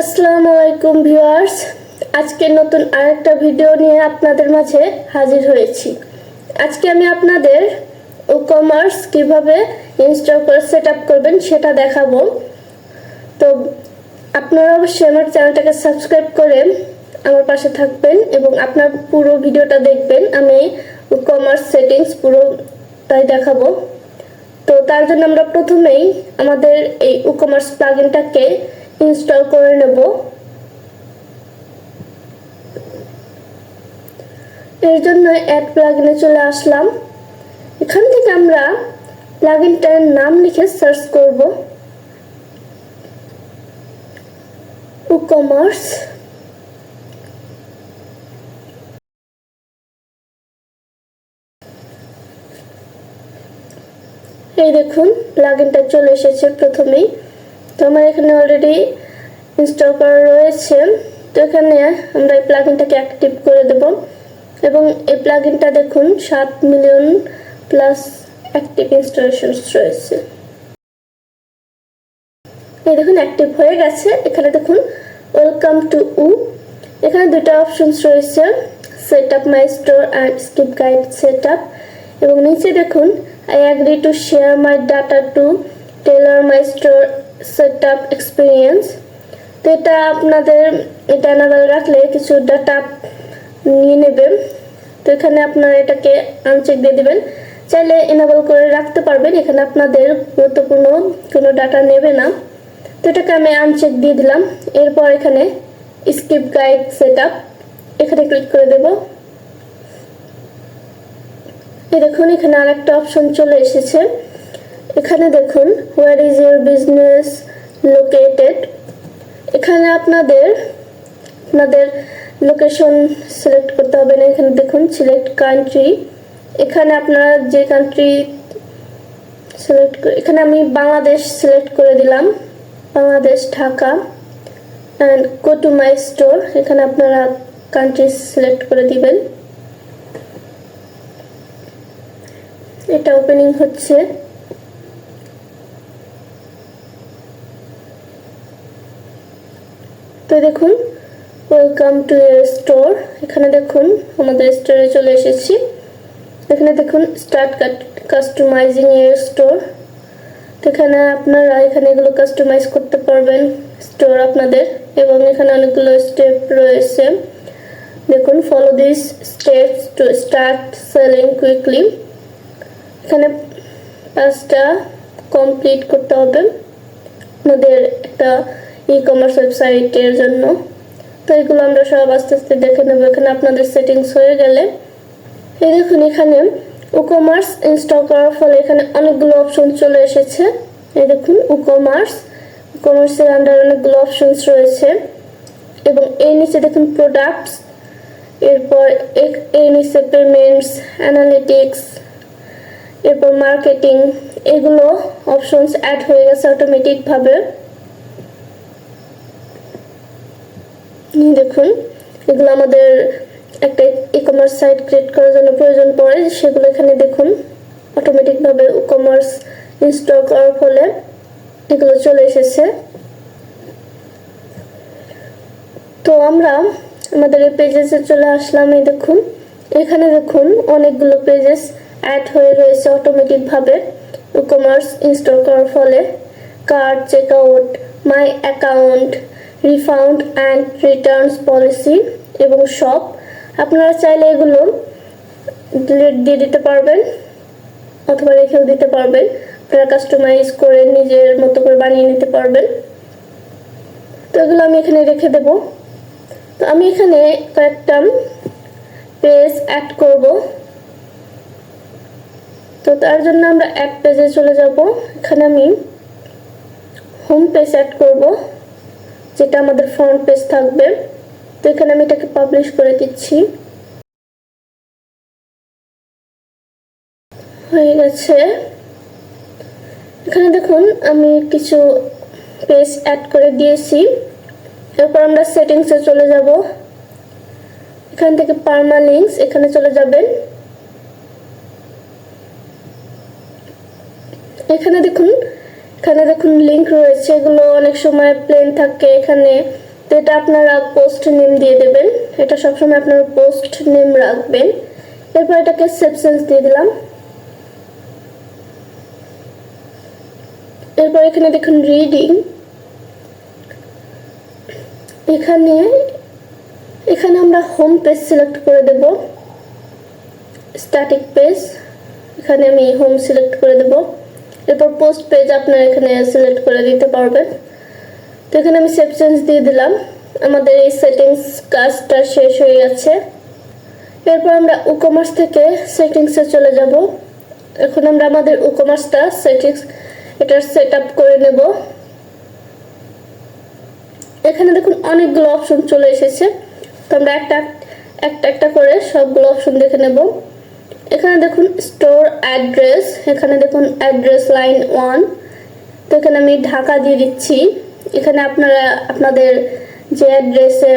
আসসালামু আলাইকুম ভিউয়ার্স। আজকে নতুন আরেকটা ভিডিও নিয়ে আপনাদের মাঝে হাজির হয়েছি। আজকে আমি আপনাদের ই কমার্স কীভাবে ইনস্টল করে সেট আপ করবেন সেটা দেখাবো। তো আপনারা অবশ্যই আমার চ্যানেলটাকে সাবস্ক্রাইব করে আমার পাশে থাকবেন এবং আপনার পুরো ভিডিওটা দেখবেন। আমি ই কমার্স সেটিংস পুরোটাই দেখাবো। তো তার জন্য আমরা প্রথমেই আমাদের এই ই কমার্স প্লাগইনটাকে ইনস্টল করে নেব। এর জন্য অ্যাড প্লাগিনে চলে আসলাম। এখান থেকে আমরা প্লাগইনটার নাম লিখে সার্চ করব। কমার্স এই দেখুন প্লাগিনটা চলে এসেছে প্রথমেই। তো আমার এখানে অলরেডি ইনস্টল করা রয়েছে। তো এখানে আমরা এই প্লাগইনটাকে অ্যাক্টিভ করে দেব। এবং এই প্লাগইনটা দেখুন, সাত মিলিয়ন প্লাস অ্যাক্টিভ ইনস্টলেশনস রয়েছে। এই দেখুন অ্যাক্টিভ হয়ে গেছে। এখানে দেখুন ওয়েলকাম টু উ এখানে দুটো অপশনস রয়েছে set up my store and skip guide set up এবং নিচে দেখুন I agree to share my data to tailor my store set up experience তো এটা আপনাদের, এটা এনাবেল রাখলে কিছু ডাটা নিয়ে নেবেন। তো এখানে আপনারা এটাকে আনচেক দিয়ে দেবেন। চাইলে এনাবেল করে রাখতে পারবেন। এখানে আপনাদের গুরুত্বপূর্ণ কোনো ডাটা নেবে না। তো এটাকে আমি আনচেক দিয়ে দিলাম। এরপর এখানে স্কিপ গাইড সেট আপ এখানে ক্লিক করে দেব। দেখুন, এখানে আরেকটা অপশন চলে এসেছে। এখানে দেখুন where is your business located এখানে আপনাদের আপনাদের লোকেশন সিলেক্ট করতে হবে না। এখানে দেখুন সিলেক্ট কান্ট্রি এখানে আপনারা যে কান্ট্রি সিলেক্ট এখানে আমি বাংলাদেশ সিলেক্ট করে দিলাম। Bangladesh, Dhaka. And go to my store এখানে আপনারা কান্ট্রি সিলেক্ট করে দিবেন। এটা ওপেনিং হচ্ছে। দেখুন। ওয়েলকাম টু ইয়ার স্টোর এখানে দেখুন, আমাদের স্টোরে চলে এসেছি। এখানে দেখুন স্টার্ট কাস্টমাইজিং ইয়ার স্টোর এখানে আপনারা এখানে এগুলো কাস্টমাইজ করতে পারবেন স্টোর আপনাদের। এবং এখানে অনেকগুলো স্টেপ রয়েছে। দেখুন follow this steps to start selling quickly এখানে পাঁচটা কমপ্লিট করতে হবে। আপনাদের একটা ই কমার্স ওয়েবসাইটের জন্য। তো এগুলো আমরা সব আস্তে আস্তে দেখে নেব। এখানে আপনাদের সেটিংস হয়ে গেলে। এই দেখুন এখানে ই কমার্স ইনস্টল করার ফলে এখানে অনেকগুলো অপশন চলে এসেছে। এই দেখুন ই কমার্স ই কমার্সের আন্ডার অনেকগুলো অপশনস রয়েছে। এবং এই নিচে দেখুন প্রোডাক্টস এরপর এই নিচে পেমেন্টস অ্যানালিটিক্স এরপর মার্কেটিং এগুলো অপশনস অ্যাড হয়ে গেছে অটোমেটিকভাবে দেখুন। এগুলো আমাদের একটা ই কমার্স সাইট ক্রিয়েট করার জন্য প্রয়োজন পড়ে, সেগুলো এখানে দেখুন। অটোমেটিকভাবে ই কমার্স ইনস্টল করার ফলে এগুলো চলে এসেছে। তো আমরা আমাদের এই পেজেসে চলে আসলাম, এই দেখুন। এখানে দেখুন অনেকগুলো পেজেস অ্যাড হয়ে রয়েছে অটোমেটিকভাবে ই কমার্স ইনস্টল করার ফলে। Cart check out my account refund and returns policy এবং শপ আপনারা চাইলে এগুলো ডিলিট দিয়ে দিতে পারবেন অথবা রেখেও দিতে পারবেন। আপনারা কাস্টমাইজ করে নিজের মতো করে বানিয়ে নিতে পারবেন। তো এগুলো আমি এখানে রেখে দেব। তো আমি এখানে কয়েকটা পেজ অ্যাড করব। তো তার জন্য আমরা এক পেজে চলে যাব। এখানে আমি হোম পেজ অ্যাড করব। যেটা আমাদের ফ্রন্ট পেজ থাকবে। তো এখানে আমি এটাকে পাবলিশ করে দিচ্ছি। হয়ে গেছে। এখানে দেখুন, আমি কিছু পেজ অ্যাড করে দিয়েছি। এরপর আমরা সেটিংসে চলে যাব। এখান থেকে পারমা লিঙ্কস এখানে চলে যাবেন। এখানে দেখুন এখানে দেখুন লিংক রয়েছে, এগুলো অনেক সময় প্লেন থাকে এখানে। তো এটা আপনারা পোস্ট নেম দিয়ে দেবেন। এটা সবসময় আপনারা পোস্ট নেম রাখবেন। এরপর এটাকে সেপসেন্স দিয়ে দিলাম। এরপর এখানে দেখুন রিডিং এখানে এখানে আমরা হোম পেজ সিলেক্ট করে দেব। স্ট্যাটিক পেজ এখানে আমি হোম সিলেক্ট করে দেব। এরপর পোস্ট পেজ আপনারা এখানে সিলেক্ট করে দিতে পারবেন। তো এখানে আমি সেভ চেঞ্জ দিয়ে দিলাম। আমাদের এই সেটিংস কাজটা শেষ হয়ে গেছে। এরপর আমরা উকমার্স থেকে সেটিংসে চলে যাব। এখন আমরা আমাদের উকমার্সটা সেটিংস এটা সেট আপ করে নেব। এখানে দেখুন অনেকগুলো অপশন চলে এসেছে। তো আমরা একটা একটা একটা করে সবগুলো অপশন দেখে নেব। এখানে দেখুন স্টোর অ্যাড্রেস এখানে দেখুন অ্যাড্রেস লাইন ওয়ান তো এখানে আমি ঢাকা দিয়ে দিচ্ছি। এখানে আপনারা আপনাদের যে অ্যাড্রেসে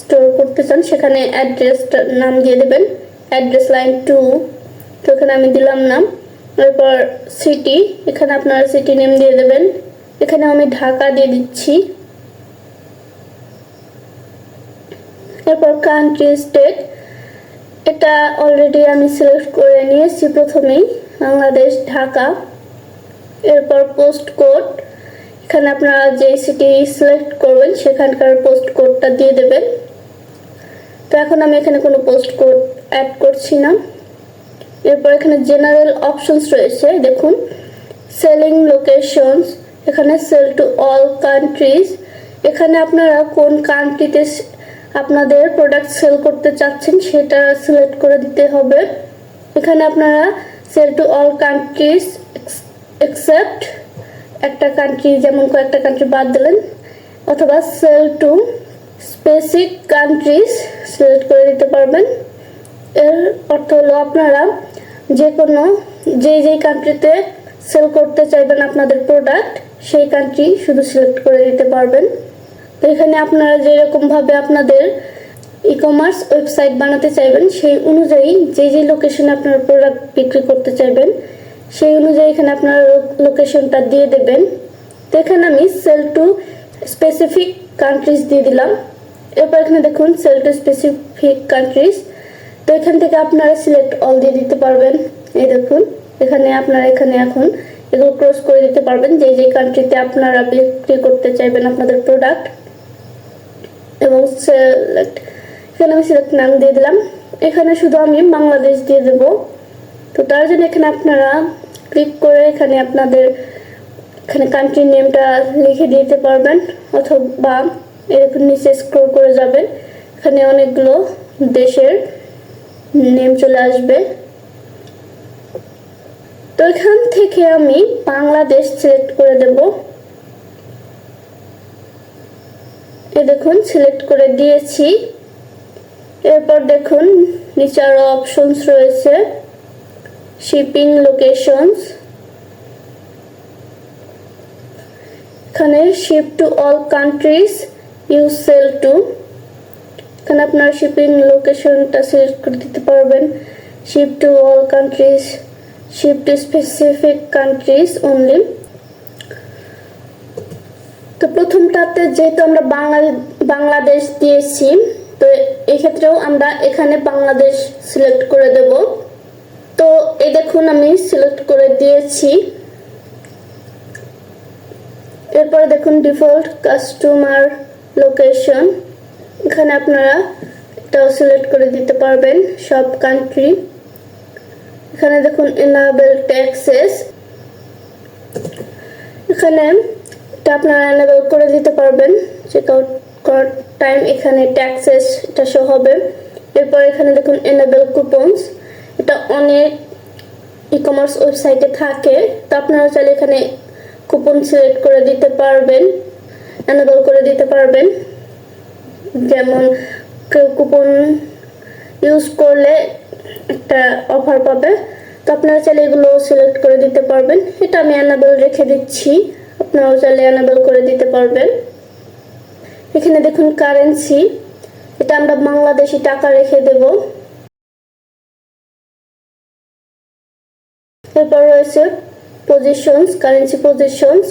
স্টোর করতে চান সেখানে অ্যাড্রেসটার নাম দিয়ে দেবেন। অ্যাড্রেস লাইন টু তো এখানে আমি দিলাম নাম। এরপর সিটি এখানে আপনারা সিটি নেম দিয়ে দেবেন। এখানে আমি ঢাকা দিয়ে দিচ্ছি। এরপর কান্ট্রি স্টেট এটা অলরেডি আমি সিলেক্ট করে নিয়েছি প্রথমেই। বাংলাদেশ, ঢাকা। এরপর পোস্ট কোড এখানে আপনারা যে সিটি সিলেক্ট করবেন, সেখানকার পোস্ট কোডটা দিয়ে দেবেন। তো এখন আমি এখানে কোনো পোস্ট কোড অ্যাড করছি না। এরপর এখানে জেনারেল অপশনস রয়েছে, দেখুন। সেলিং লোকেশনস এখানে সেল টু অল কান্ট্রিজ এখানে আপনারা কোন কান্ট্রিতে আপনাদের প্রোডাক্ট সেল করতে চাচ্ছেন, সেটা সিলেক্ট করে দিতে হবে। এখানে আপনারা sell to all countries except একটা কান্ট্রি যেমন কয়েকটা কান্ট্রি বাদ দিলেন, অথবা sell to specific countries select করে দিতে পারবেন। এর অর্থ হলো আপনারা যে কোনো যেই যেই কান্ট্রিতে সেল করতে চাইবেন আপনাদের প্রোডাক্ট সেই কান্ট্রি শুধু সিলেক্ট করে দিতে পারবেন। তো এখানে আপনারা যেরকমভাবে আপনাদের ই কমার্স ওয়েবসাইট বানাতে চাইবেন, সেই অনুযায়ী যে যে লোকেশনে আপনারা প্রোডাক্ট বিক্রি করতে চাইবেন, সেই অনুযায়ী এখানে আপনারা লোকেশনটা দিয়ে দেবেন। তো এখানে আমি সেল টু স্পেসিফিক কান্ট্রিজ দিয়ে দিলাম। এরপর এখানে দেখুন সেল টু স্পেসিফিক কান্ট্রিজ তো এখান থেকে আপনারা সিলেক্ট অল দিয়ে দিতে পারবেন। এই দেখুন, এখানে আপনারা এখানে এখন এগুলো ক্রস করে দিতে পারবেন। যে যে কান্ট্রিতে আপনারা বিক্রি করতে চাইবেন আপনাদের প্রোডাক্ট এবং সিলেক্ট এখানে আমি সিলেক্ট নাম দিয়ে দিলাম। এখানে শুধু আমি বাংলাদেশ দিয়ে দেব। তো তার জন্য এখানে আপনারা ক্লিক করে এখানে আপনাদের এখানে কান্ট্রি নেমটা লিখে দিতে পারবেন, অথবা এরকম নিচে স্ক্রল করে যাবেন। এখানে অনেকগুলো দেশের নেম চলে আসবে। তো এখান থেকে আমি বাংলাদেশ সিলেক্ট করে দেব। এ দেখুন সিলেক্ট করে দিয়েছি। এরপর দেখুন নিচে আরও অপশনস রয়েছে। শিপিং লোকেশনস এখানে ship to all countries you sell to এখানে আপনার শিপিং লোকেশনটা সিলেক্ট করে দিতে পারবেন। Ship to all countries ship to specific countries only তো প্রথমটাতে যেহেতু আমরা বাংলা বাংলাদেশ দিয়েছি তো এক্ষেত্রেও আমরা এখানে বাংলাদেশ সিলেক্ট করে দেব। তো এই দেখুন আমি সিলেক্ট করে দিয়েছি। এরপরে দেখুন ডিফল্ট কাস্টমার লোকেশন এখানে আপনারা এটাও সিলেক্ট করে দিতে পারবেন সব কান্ট্রি এখানে দেখুন এনাবেল ট্যাক্সেস এখানে এটা আপনারা এনাবেল করে দিতে পারবেন। চেক আউট করার টাইম এখানে ট্যাক্সেস এটা শো হবে। এরপর এখানে দেখুন এনাবেল কুপনস এটা অনেক ই কমার্স ওয়েবসাইটে থাকে। তো আপনারা চাইলে এখানে কুপন সিলেক্ট করে দিতে পারবেন। এনাবেল করে দিতে পারবেন। যেমন কেউ কুপন ইউজ করলে একটা অফার পাবে। তো আপনারা চাইলে এগুলো সিলেক্ট করে দিতে পারবেন। এটা আমি অ্যানাবেল রেখে দিচ্ছি। আপনারাও চাইলে অ্যানাবেল করে দিতে পারবেন। এখানে দেখুন কারেন্সি এটা আমরা বাংলাদেশি টাকা রেখে দেব। এরপর রয়েছে পজিশনস কারেন্সি পজিশনস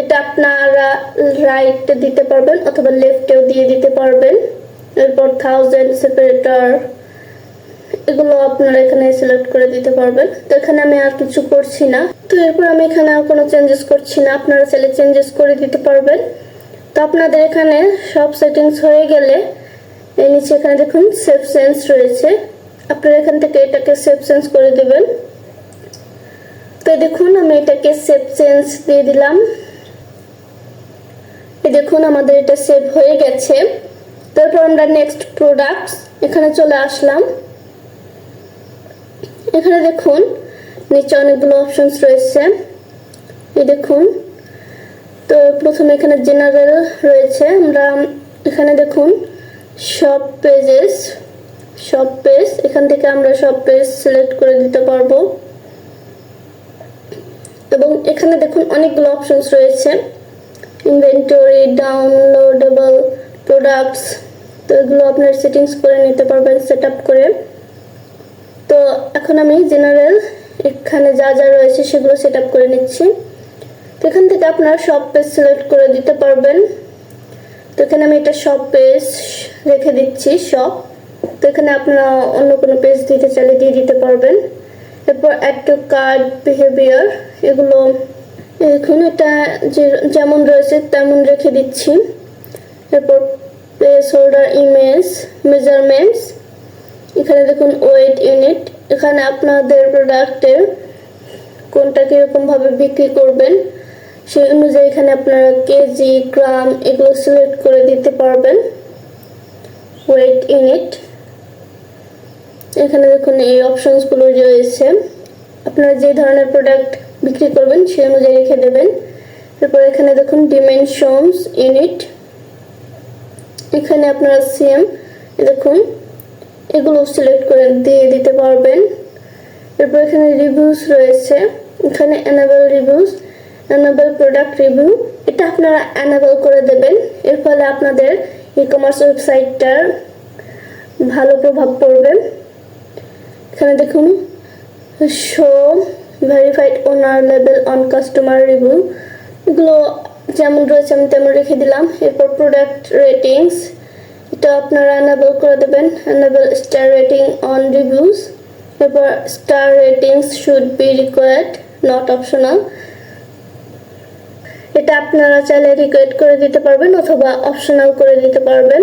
এটা আপনারা রাইট দিতে পারবেন অথবা লেফটেও দিয়ে দিতে পারবেন। এরপর থাউজেন্ড সেপারেটর এগুলো আপনারা এখানে সিলেক্ট করে দিতে পারবেন। তো এখানে আমি আর কিছু করছি না। তো এরপর আমি এখানে আর কোনো চেঞ্জেস করছি না। আপনারা চাইলে চেঞ্জেস করে দিতে পারবেন। তো আপনাদের এখানে সব সেটিংস হয়ে গেলে এই নিচে এখানে দেখুন সেফ সেন্স রয়েছে। আপনারা এখান থেকে এটাকে সেফ সেন্স করে দেবেন। তো দেখুন, আমি এটাকে সেভ সেন্স দিয়ে দিলাম। দেখুন, আমাদের এটা সেভ হয়ে গেছে। তারপর আমরা নেক্সট প্রোডাক্টস এখানে চলে আসলাম। এখানে দেখুন, নিচে অনেকগুলো অপশনস রয়েছে। এই দেখুন, তো প্রথমে এখানে জেনারেল রয়েছে। আমরা এখানে দেখুন সব পেজেস সব পেজ এখান থেকে আমরা সব পেজ সিলেক্ট করে দিতে পারব। এবং এখানে দেখুন, অনেকগুলো অপশনস রয়েছে। ইনভেন্টরি ডাউনলোডেবল প্রোডাক্টস তো এগুলো আপনার সেটিংস করে নিতে পারবেন সেট করে। তো এখন আমি জেনারেল এখানে যা যা রয়েছে সেগুলো সেট করে নিচ্ছি। তো এখান থেকে আপনারা সব পেজ সিলেক্ট করে দিতে পারবেন। তো এখানে আমি এটা সব পেজ রেখে দিচ্ছি, সব। তো এখানে আপনারা অন্য কোনো পেজ দিতে চাইলে দিয়ে দিতে পারবেন। এরপর অ্যাড টু কার্ড বিহেভিয়ার এগুলো এখন এটা যে যেমন রয়েছে তেমন রেখে দিচ্ছি। এরপর প্লেস হোল্ডার ইমেজ মেজারমেন্টস এখানে দেখুন, ওয়েট ইউনিট। এখানে আপনাদের প্রোডাক্টের কোনটা কীরকমভাবে বিক্রি করবেন, সেই অনুযায়ী এখানে আপনারা কেজি, গ্রাম এগুলো সিলেক্ট করে দিতে পারবেন। Weight unit. এখানে দেখুন, এই অপশনসগুলো রয়েছে। আপনারা যে ধরনের প্রোডাক্ট বিক্রি করবেন, সেই অনুযায়ী রেখে দেবেন। এরপর এখানে দেখুন ডিমেনশনস ইউনিট এখানে আপনারা সিএম দেখুন এগুলো সিলেক্ট করে দিয়ে দিতে পারবেন। এরপর এখানে রিভিউস রয়েছে। এখানে enable reviews enable product review এটা আপনারা অ্যানাবেল করে দেবেন। এর ফলে আপনাদের ই কমার্স ওয়েবসাইটটার ভালো প্রভাব পড়বে। এখানে দেখুন show verified owner level on customer review এগুলো যেমন রয়েছে, আমি তেমন রেখে দিলাম। এরপর প্রোডাক্ট রেটিংস এটা আপনারা অ্যানাবেল করে দেবেন enable star rating on reviews এরপর star ratings should be required not optional এটা আপনারা চাইলে রিকোয়েড করে দিতে পারবেন অথবা অপশনাল করে দিতে পারবেন।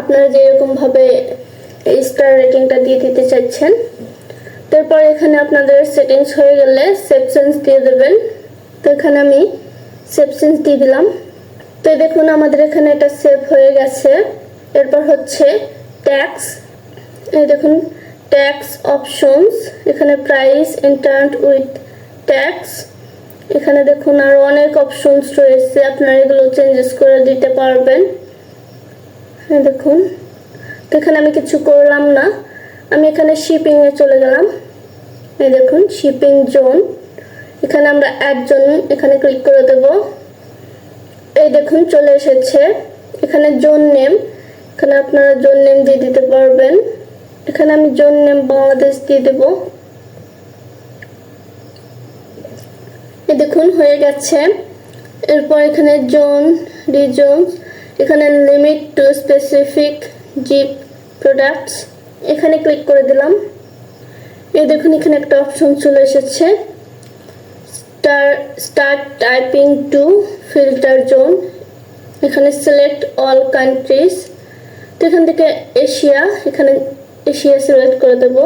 আপনারা যেরকমভাবে এই স্টার রেটিংটা দিয়ে দিতে চাচ্ছেন। তারপর এখানে আপনাদের সেটিংস হয়ে গেলে সেপসেন্স দিয়ে দেবেন। তো এখানে আমি সেপসেন্স দিয়ে দিলাম। তো দেখুন আমাদের এখানে এটা সেভ হয়ে গেছে। এরপর হচ্ছে ট্যাক্স এই দেখুন ট্যাক্স অপশনস এখানে প্রাইস ইন্টার্ন উইথ ট্যাক্স এখানে দেখুন আরও অনেক অপশনস রয়েছে, আপনারা এগুলো চেঞ্জেস করে দিতে পারবেন। হ্যাঁ দেখুন, তো এখানে আমি কিছু করলাম না। আমি এখানে শিপিংয়ে চলে গেলাম। এই দেখুন শিপিং জোন এখানে আমরা অ্যাড জোন এখানে ক্লিক করে দেব। এই দেখুন, চলে এসেছে। এখানে জোন নেম। এখানে আপনারা জোন নেম দিয়ে দিতে পারবেন। এখানে আমি জোন নেম বাংলাদেশ দিয়ে দেব। এই দেখুন, হয়ে গেছে। এরপর এখানে জোন, রিজন। এখানে limit to specific zip products. এখানে ক্লিক করে দিলাম। এই দেখুন, এখানে একটা অপশন চলে এসেছে। Star start typing to filter zone এখানে সিলেক্ট অল কান্ট্রিজ তো এখান থেকে এশিয়া, এখানে এশিয়া সিলেক্ট করে দেব।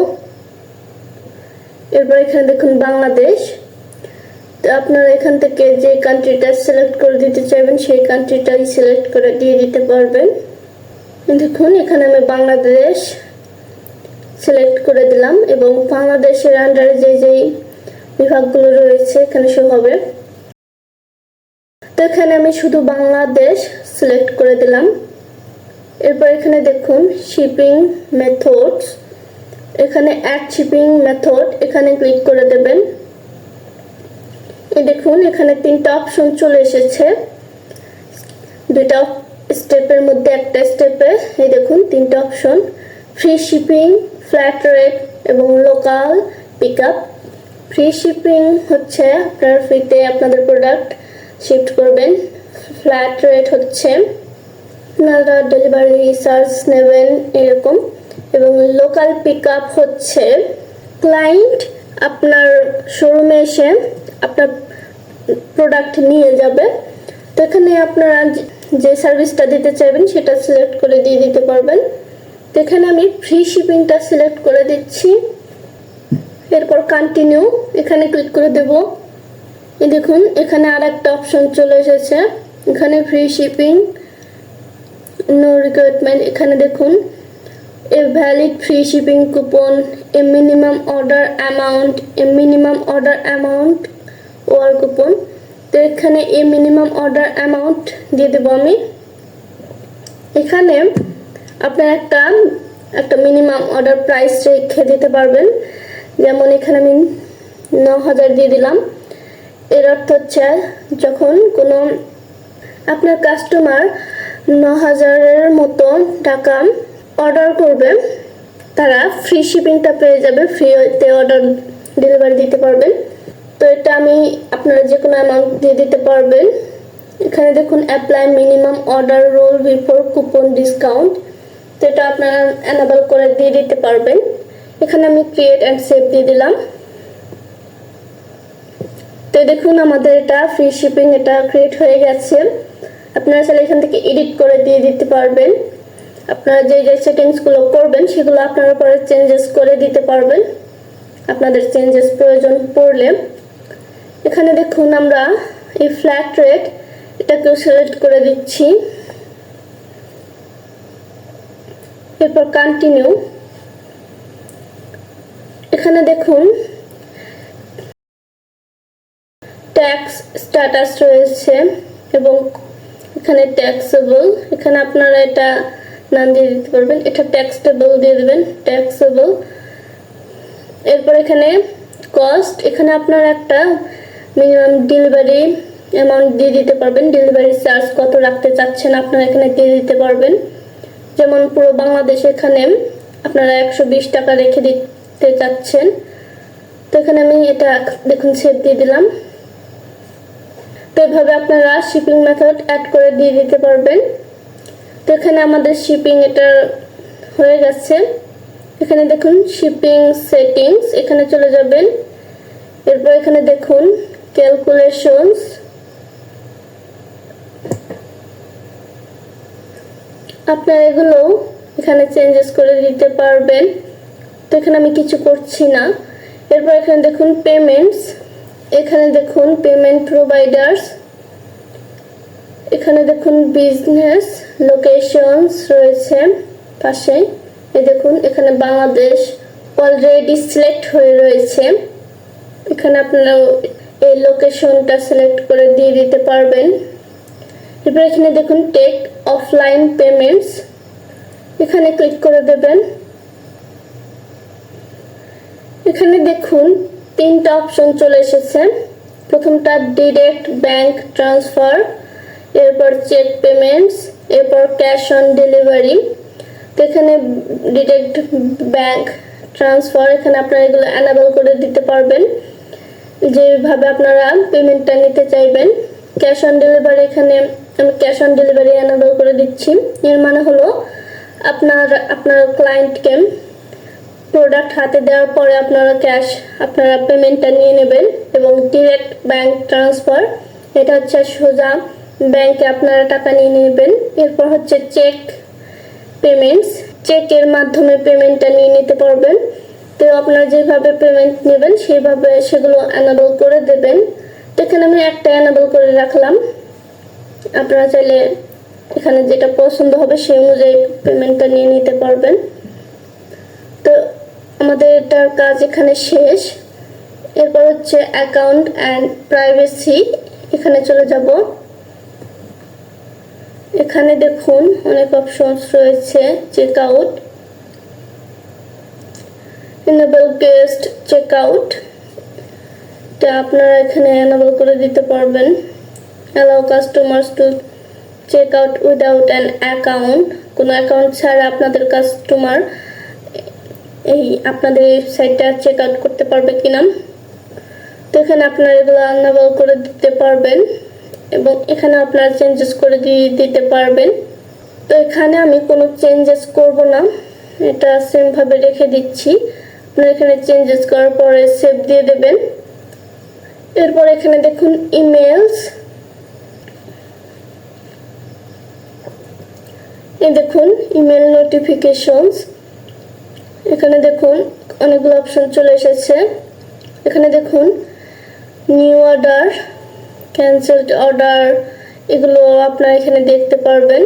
এরপর এখানে দেখুন বাংলাদেশ। তো আপনারা এখান থেকে যে কান্ট্রিটা সিলেক্ট করে দিতে চাইবেন, সেই কান্ট্রিটাই সিলেক্ট করে দিয়ে দিতে পারবেন। দেখুন, এখানে আমি বাংলাদেশ সিলেক্ট করে দিলাম এবং বাংলাদেশের আন্ডারে যে যেই বিভাগগুলো রয়েছে, এখানে শো হবে। তো এখানে আমি শুধু বাংলাদেশ সিলেক্ট করে দিলাম। এরপর এখানে দেখুন শিপিং মেথডস এখানে অ্যাড শিপিং মেথড এখানে ক্লিক করে দেবেন। দেখুন, এখানে তিনটা অপশন চলে এসেছে। দুইটা স্টেপের মধ্যে একটা স্টেপে এই দেখুন, তিনটা option free shipping flat rate এবং local pick up free shipping হচ্ছে আপনার ফ্রিতে আপনাদের প্রোডাক্ট শিফট করবেন। ফ্ল্যাট রেট হচ্ছে আপনারা ডেলিভারি চার্জ নেবেন এরকম। এবং লোকাল পিক আপ হচ্ছে ক্লায়েন্ট আপনার শোরুমে এসে আপনার প্রোডাক্ট নিয়ে যাবে। তো এখানে আপনারা যে- সার্ভিসটা দিতে চাইবেন সেটা সিলেক্ট করে দিয়ে দিতে পারবেন। তো এখানে আমি ফ্রি শিপিংটা সিলেক্ট করে দিচ্ছি। এরপর কন্টিনিউ এখানে ক্লিক করে দেব। এই দেখুন, এখানে আর একটা অপশন চলে এসেছে। এখানে ফ্রি শিপিং নো রিকোয়ারমেন্ট এখানে দেখুন a valid free shipping coupon a minimum order amount a minimum order amount or coupon তো এখানে এ মিনিমাম অর্ডার অ্যামাউন্ট দিয়ে দেবো আমি। এখানে আপনার একটা একটা মিনিমাম অর্ডার প্রাইস রেখে দিতে পারবেন। যেমন এখানে আমি ন হাজার দিয়ে দিলাম। এর অর্থ হচ্ছে যখন কোনো আপনার কাস্টমার ন হাজারের মতো টাকা অর্ডার করবে, তারা ফ্রি শিপিংটা পেয়ে যাবে ফ্রিতে অর্ডার ডেলিভারি দিতে পারবেন। তো এটা আমি আপনারা যে কোনো অ্যামাউন্ট দিয়ে দিতে পারবেন। এখানে দেখুন apply minimum order rule before coupon discount তো এটা আপনারা অ্যানাবল করে দিয়ে দিতে পারবেন। এখানে আমি ক্রিয়েট অ্যান্ড সেভ দিয়ে দিলাম। তো দেখুন আমাদের এটা ফ্রি শিপিং এটা ক্রিয়েট হয়ে গেছে। আপনারা চাইলে এখান থেকে এডিট করে দিয়ে দিতে পারবেন। আপনারা যে যে সেটিংসগুলো করবেন, সেগুলো আপনারা পরে চেঞ্জেস করে দিতে পারবেন। আপনাদের চেঞ্জেস প্রয়োজন পড়লে। এখানে দেখুন আমরা এই ফ্ল্যাট রেট এটাকেও সিলেক্ট করে দিচ্ছি। এরপর কন্টিনিউ এখানে দেখুন। ট্যাক্স স্ট্যাটাস রয়েছে এবং এখানে ট্যাক্সেবল এখানে আপনারা এটা নাম দিয়ে দিতে পারবেন। এটা ট্যাক্সটেবল দিয়ে দেবেন ট্যাক্সেবল এরপর এখানে কস্ট এখানে আপনারা একটা মিনিমাম ডেলিভারি অ্যামাউন্ট দিয়ে দিতে পারবেন। ডেলিভারি চার্জ কত রাখতে চাচ্ছেন আপনারা এখানে দিয়ে দিতে পারবেন। যেমন পুরো বাংলাদেশ এখানে আপনারা একশো বিশ টাকা রেখে দিতে চাচ্ছেন। তো এখানে আমি এটা দেখুন সেভ দিয়ে দিলাম। তো এভাবে আপনারা শিপিং মেথড অ্যাড করে দিয়ে দিতে পারবেন। তো এখানে আমাদের শিপিং এটা হয়ে গেছে। এখানে দেখুন শিপিং সেটিংস এখানে চলে যাবেন। এরপর এখানে দেখুন ক্যালকুলেশনস আপনারা এগুলো এখানে চেঞ্জেস করে দিতে পারবেন। তো এখানে আমি কিছু করছি না। এরপর এখানে দেখুন পেমেন্টস এখানে দেখুন পেমেন্ট প্রোভাইডার্স এখানে দেখুন বিজনেস লোকেশনস রয়েছে পাশে। এ দেখুন, এখানে বাংলাদেশ অলরেডি সিলেক্ট হয়ে রয়েছে। এখানে আপনারা এই লোকেশনটা সিলেক্ট করে দিয়ে দিতে পারবেন। এরপর এখানে দেখুন টেক অফলাইন পেমেন্টস এখানে ক্লিক করে দেবেন। এখানে দেখুন, তিনটা অপশন চলে এসেছে। প্রথমটা ডিরেক্ট ব্যাংক ট্রান্সফার এরপর চেক পেমেন্টস এরপর ক্যাশ অন ডেলিভারি তো এখানে ডিরেক্ট ব্যাংক ট্রান্সফার এখানে আপনারা এগুলো অ্যানাবল করে দিতে পারবেন। যেভাবে আপনারা পেমেন্টটা নিতে চাইবেন। ক্যাশ অন ডেলিভারি এখানে আমি ক্যাশ অন ডেলিভারি অ্যানাবল করে দিচ্ছি। এর মানে হলো আপনার আপনার ক্লায়েন্টকে প্রোডাক্ট হাতে দেওয়ার পরে আপনারা ক্যাশ আপনারা পেমেন্টটা নিয়ে নেবেন এবং ডিরেক্ট ব্যাংক ট্রান্সফার এটা হচ্ছে সোজা ব্যাংকে আপনারা টাকা নিয়ে নেবেন। এরপর হচ্ছে চেক পেমেন্টস চেকের মাধ্যমে পেমেন্টটা নিয়ে নিতে পারবেন। তো আপনারা যেভাবে পেমেন্ট নেবেন, সেভাবে সেগুলো অ্যানাবল করে দেবেন। তো এখানে আমি একটা অ্যানাবল করে রাখলাম। আপনারা চাইলে এখানে যেটা পছন্দ হবে, সেই অনুযায়ী পেমেন্টটা নিয়ে নিতে পারবেন। তো আমাদের এটার কাজ এখানে শেষ। এরপর হচ্ছে অ্যাকাউন্ট অ্যান্ড প্রাইভেসি এখানে চলে যাব। এখানে দেখুন অনেক অপশনস রয়েছে check out enable guest check out এটা আপনারা এখানে এনেবল করে দিতে পারবেন। Allow customers to check out without an account কোনো অ্যাকাউন্ট ছাড়া আপনাদের কাস্টমার এই আপনাদের ওয়েবসাইটটা চেক আউট করতে পারবে কিনা? তো এখানে আপনারা এগুলো আনএবল করে দিতে পারবেন এবং এখানে আপনারা চেঞ্জেস করে দিতে পারবেন। তো এখানে আমি কোনো চেঞ্জেস করব না, এটা সেমভাবে রেখে দিচ্ছি। আপনারা এখানে চেঞ্জেস করার পরে সেভ দিয়ে দেবেন। এরপর এখানে দেখুন ইমেলস এ দেখুন ইমেল নোটিফিকেশনস এখানে দেখুন অনেকগুলো অপশন চলে এসেছে। এখানে দেখুন নিউ অর্ডার ক্যান্সেলড অর্ডার এগুলো আপনারা এখানে দেখতে পারবেন।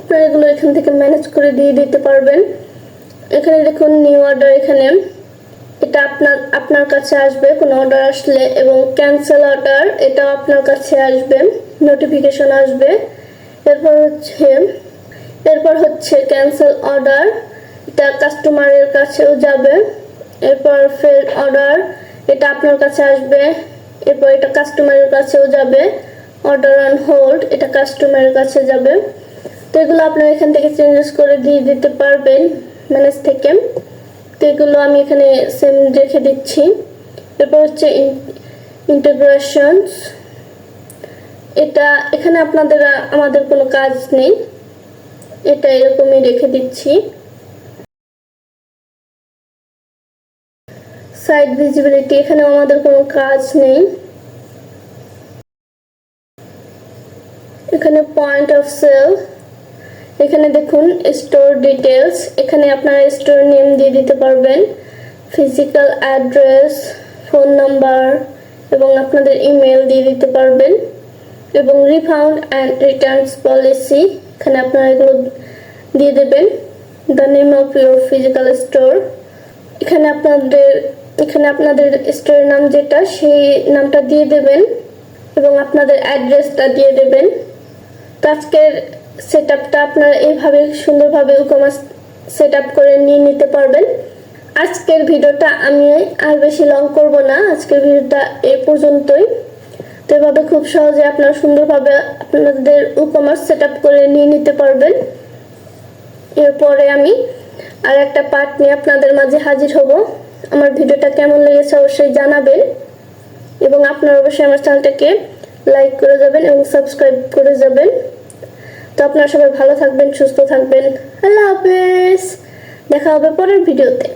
আপনারা এগুলো এখান থেকে ম্যানেজ করে দিয়ে দিতে পারবেন। এখানে দেখুন নিউ অর্ডার এখানে। এটা আপনার আপনার কাছে আসবে, কোনো অর্ডার আসলে, এবং ক্যান্সেল অর্ডার এটাও আপনার কাছে আসবে নোটিফিকেশন আসবে। এরপর হচ্ছে এরপর হচ্ছে ক্যান্সেল অর্ডার এটা কাস্টমারের কাছেও যাবে। এরপর ফেল অর্ডার এটা আপনার কাছে আসবে। এরপর এটা কাস্টমারের কাছেও যাবে। অর্ডার অন হোল্ড এটা কাস্টমারের কাছে যাবে। তো এগুলো আপনারা এখান থেকে চেঞ্জেস করে দিয়ে দিতে পারবেন ম্যানেজ থেকে। তো এগুলো আমি এখানে সেম রেখে দিচ্ছি। এরপর হচ্ছে ইন্টিগ্রেশনস এটা এখানে আপনাদের, আমাদের কোনো কাজ নেই। এটা এরকমই রেখে দিচ্ছি। সাইড ভিজিবিলিটি এখানে আমাদের কোনো কাজ নেই। এখানে পয়েন্ট অফ সেল এখানে দেখুন স্টোর ডিটেলস এখানে আপনারা স্টোর নেম দিয়ে দিতে পারবেন ফিজিক্যাল অ্যাড্রেস ফোন নাম্বার এবং আপনাদের ইমেল দিয়ে দিতে পারবেন, এবং রিফাউন্ড অ্যান্ড রিটার্নস পলিসি এখানে আপনারা এগুলো দিয়ে দেবেন the name of your physical store এখানে আপনাদের এখানে আপনাদের স্টোরের নাম যেটা, সেই নামটা দিয়ে দেবেন এবং আপনাদের অ্যাড্রেসটা দিয়ে দেবেন। তো আজকের সেট আপটা আপনারা এইভাবে সুন্দরভাবে উকমার্স সেট আপ করে নিয়ে নিতে পারবেন। আজকের ভিডিওটা আমি আর বেশি লং করব না, আজকের ভিডিওটা এ পর্যন্তই। তো এভাবে খুব সহজে আপনারা সুন্দরভাবে আপনাদের উকমার্স সেট আপ করে নিয়ে নিতে পারবেন। এরপরে আমি আর একটা পার্ট নিয়ে আপনাদের মাঝে হাজির হব। আমার ভিডিওটা কেমন লেগেছে অবশ্যই জানাবেন। এবং আপনারা অবশ্যই আমার চ্যানেলটাকে লাইক করে যাবেন এবং সাবস্ক্রাইব করে যাবেন। তো আপনারা সবাই ভালো থাকবেন, সুস্থ থাকবেন। আল্লাহ হাফেজ। দেখা হবে পরের ভিডিওতে।